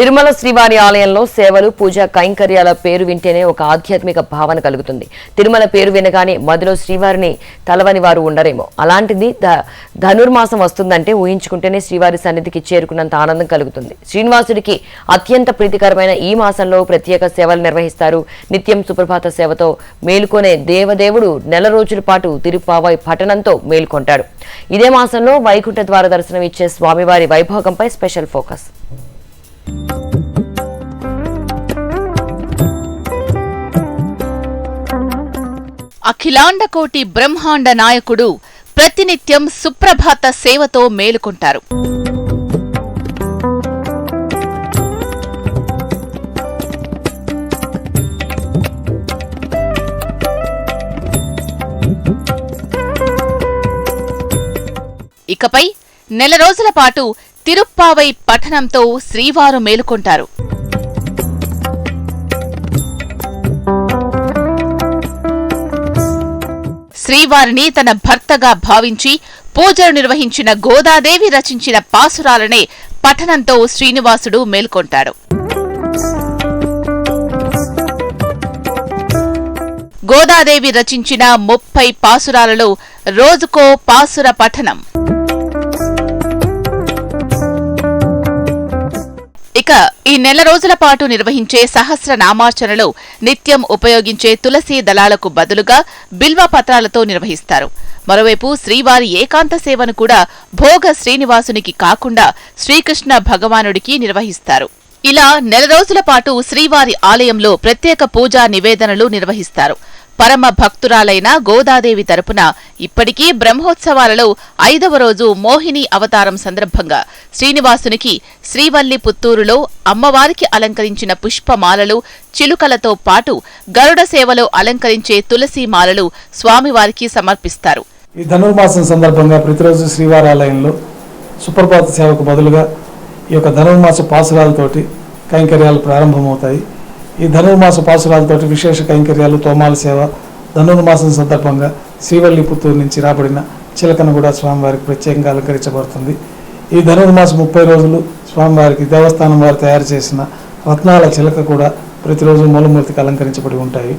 తిరుమల శ్రీవారి ఆలయంలో సేవలు పూజా కైంకర్యాల పేరు వింటేనే ఒక ఆధ్యాత్మిక భావన కలుగుతుంది. తిరుమల పేరు వినగానే మదిలో శ్రీవారిని తలవని వారు ఉండరేమో. అలాంటిది ధనుర్మాసం వస్తుందంటే ఊహించుకుంటేనే శ్రీవారి సన్నిధికి చేరుకున్నంత ఆనందం కలుగుతుంది. శ్రీనివాసుడికి అత్యంత ప్రీతికరమైన ఈ మాసంలో ప్రత్యేక సేవలు నిర్వహిస్తారు. నిత్యం సుప్రభాత సేవతో మేలుకొనే దేవదేవుడు నెల రోజుల పాటు తిరుపావై పఠనంతో మేల్కొంటాడు. ఇదే మాసంలో వైకుంఠ ద్వార దర్శనం ఇచ్చే స్వామివారి వైభోగంపై స్పెషల్ ఫోకస్. అఖిలాండకోటి బ్రహ్మాండ నాయకుడు ప్రతినిత్యం సుప్రభాత సేవతో మేలుకుంటారు. ఇకపై నెల రోజుల పాటు తిరుప్పావై పఠనంతో శ్రీవారు మేలుకొంటారు. శ్రీవారిని తన భర్తగా భావించి పూజలు నిర్వహించిన గోదాదేవి రచించిన పాసురాలనే పఠనంతో శ్రీనివాసుడు మేల్కొంటాడు. గోదాదేవి రచించిన ముప్పై పాసురాలలో రోజుకో పాసుర పఠనం ఇక ఈ నెల రోజుల పాటు నిర్వహించే సహస్ర నామార్చనలో నిత్యం ఉపయోగించే తులసి దళాలకు బదులుగా బిల్వ పత్రాలతో నిర్వహిస్తారు. మరోవైపు శ్రీవారి ఏకాంత సేవను కూడా భోగ శ్రీనివాసునికి కాకుండా శ్రీకృష్ణ భగవానుడికి నిర్వహిస్తారు. ఇలా నెల రోజుల పాటు శ్రీవారి ఆలయంలో ప్రత్యేక పూజా నివేదనలు నిర్వహిస్తారు. పరమ భక్తురాలైన గోదాదేవి తరపున ఇప్పటికీ బ్రహ్మోత్సవాలలో ఐదవ రోజు మోహిని అవతారం సందర్భంగా శ్రీనివాసునికి శ్రీవల్లి పుత్తూరులో అమ్మవారికి అలంకరించిన పుష్పమాలలు చిలుకలతో పాటు గరుడ సేవలో అలంకరించే తులసి మాలలు స్వామివారికి సమర్పిస్తారు. ఈ ధనుర్మాసం సందర్భంగా ప్రతిరోజు శ్రీవారాలయంలో సుప్రభాత సేవకు బదులుగా ఈ యొక్క ధనుర్మాస పాసురాలతోటి కైంకర్యాలు ప్రారంభమవుతాయి. ఈ ధనుర్మాస పాసురాలతోటి విశేష కైంకర్యాలు తోమాల సేవ ధనుర్మాసం సందర్భంగా శ్రీవల్లి పుత్తూరు నుంచి రాబడిన చిలకను కూడా స్వామివారికి ప్రత్యేకంగా అలంకరించబడుతుంది. ఈ ధనుర్మాసం ముప్పై రోజులు స్వామివారికి దేవస్థానం వారు తయారు చేసిన రత్నాల చిలక కూడా ప్రతిరోజు మూలమూర్తికి అలంకరించబడి ఉంటాయి.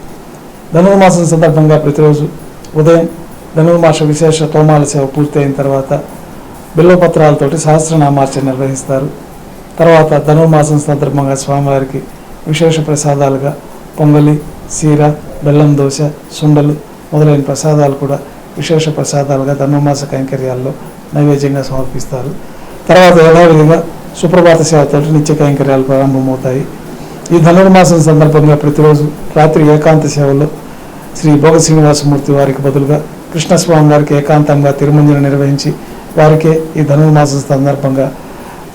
ధనుర్మాసం సందర్భంగా ప్రతిరోజు ఉదయం ధనుర్మాస విశేష తోమాల సేవ పూర్తయిన తర్వాత బిల్వపత్రాలతోటి సహస్రనామార్చన నిర్వహిస్తారు. తర్వాత ధనుర్మాసం సందర్భంగా స్వామివారికి విశేష ప్రసాదాలుగా పొంగలి సీర బెల్లం దోశ సుండలు మొదలైన ప్రసాదాలు కూడా విశేష ప్రసాదాలుగా ధనుర్మాస కైంకర్యాల్లో నైవేద్యంగా సమర్పిస్తారు. తర్వాత యథావిధిగా సుప్రభాత సేవతోటి నిత్య కైంకర్యాలు ప్రారంభమవుతాయి. ఈ ధనుర్మాసం సందర్భంగా ప్రతిరోజు రాత్రి ఏకాంత సేవలో శ్రీ భోగ శ్రీనివాసమూర్తి వారికి బదులుగా కృష్ణస్వామి వారికి ఏకాంతంగా తిరుమంజన నిర్వహించి వారికే ఈ ధనుర్మాసం సందర్భంగా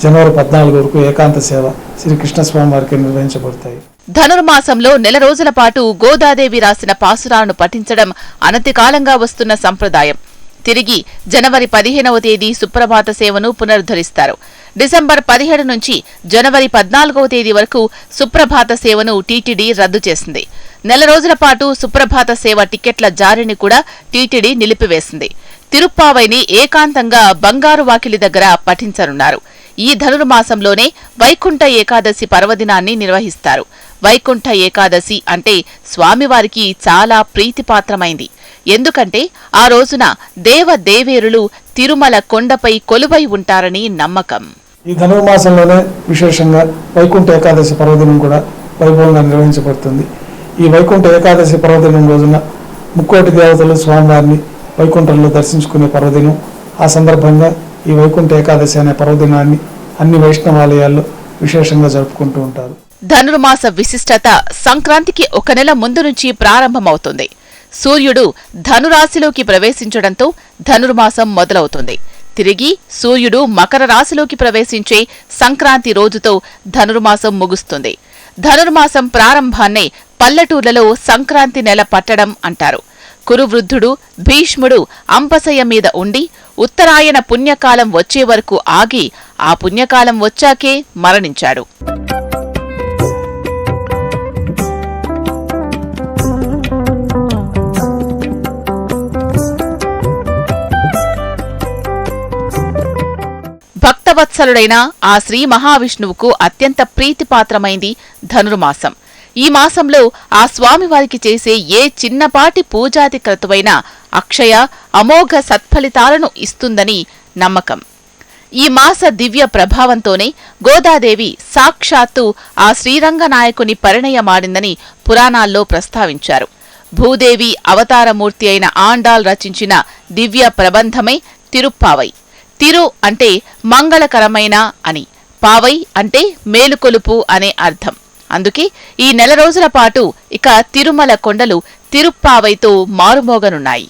జనవరి పద్నాలుగు వరకు ఏకాంత సేవ శ్రీకృష్ణస్వామి వారికి నిర్వహించబడతాయి. ధనుర్మాసంలో నెల రోజుల పాటు గోదాదేవి రాసిన పాసురాలను పఠించడం అనతికాలంగా వస్తున్న సంప్రదాయం. తిరిగి జనవరి పదిహేనవ తేదీ సుప్రభాత సేవను పునరుద్ధరిస్తారు. డిసెంబర్ పదిహేడు నుంచి జనవరి పద్నాలుగవ తేదీ వరకు సుప్రభాత సేవను టీటీడీ రద్దు చేసింది. నెల రోజుల పాటు సుప్రభాత సేవ టికెట్ల జారీని కూడా టీటీడీ నిలిపివేసింది. తిరుప్పావైని ఏకాంతంగా బంగారు వాకిలి దగ్గర పఠించనున్నారు. ఈ ధనుర్మాసంలోనే వైకుంఠ ఏకాదశి పర్వదినాన్ని నిర్వహిస్తారు. వైకుంఠ ఏకాదశి అంటే స్వామివారికి చాలా ప్రీతిపాత్రమైంది. ఎందుకంటే ఆ రోజున దేవ దేవేరులు తిరుమల కొండపై కొలువై ఉంటారని నమ్మకం. ఈ ధనుర్మాసంలోనే విశేషంగా వైకుంఠ ఏకాదశి పర్వదినం కూడా వైభవంగా నిర్వహించబడుతుంది. ఈ వైకుంఠ ఏకాదశి పర్వదినం రోజున ముక్కోటి దేవతలు స్వామివారిని వైకుంఠంలో దర్శించుకునే పర్వదినం ఆ సందర్భంగా ఈ వైకుంఠ ఏకాదశి అనే పర్వదినాన్ని అన్ని వైష్ణవాలయాల్లో విశేషంగా జరుపుకుంటూ ఉంటారు. ధనుర్మాస విశిష్టత సంక్రాంతికి ఒక నెల ముందు నుంచి ప్రారంభమవుతుంది. సూర్యుడు ధనురాశిలోకి ప్రవేశించడంతో ధనుర్మాసం మొదలవుతుంది. తిరిగి సూర్యుడు మకర రాశిలోకి ప్రవేశించే సంక్రాంతి రోజుతో ధనుర్మాసం ముగుస్తుంది. ధనుర్మాసం ప్రారంభాన్నే పల్లెటూర్లలో సంక్రాంతి నెల పట్టడం అంటారు. కురువృద్ధుడు భీష్ముడు అంపశయ్య మీద ఉండి ఉత్తరాయణ పుణ్యకాలం వచ్చే వరకు ఆగి ఆ పుణ్యకాలం వచ్చాకే మరణించాడు. భక్తవత్సలుడైన ఆ శ్రీ మహావిష్ణువుకు అత్యంత ప్రీతిపాత్రమైంది ధనుర్మాసం. ఈ మాసంలో ఆ స్వామివారికి చేసే ఏ చిన్నపాటి పూజాది క్రతువైనా అక్షయ అమోఘ సత్ఫలితాలను ఇస్తుందని నమ్మకం. ఈ మాస దివ్య ప్రభావంతోనే గోదాదేవి సాక్షాత్తు ఆ శ్రీరంగనాయకుని పరిణయమాడిందని పురాణాల్లో ప్రస్తావించారు. భూదేవి అవతారమూర్తి అయిన ఆండాల్ రచించిన దివ్య ప్రబంధమే తిరుప్పావై. తిరు అంటే మంగళకరమైన అని పావై అంటే మేలుకొలుపు అనే అర్థం. అందుకే ఈ నెల రోజుల పాటు ఇక తిరుమల కొండలు తిరుప్పావైతో మారుమోగనున్నాయి.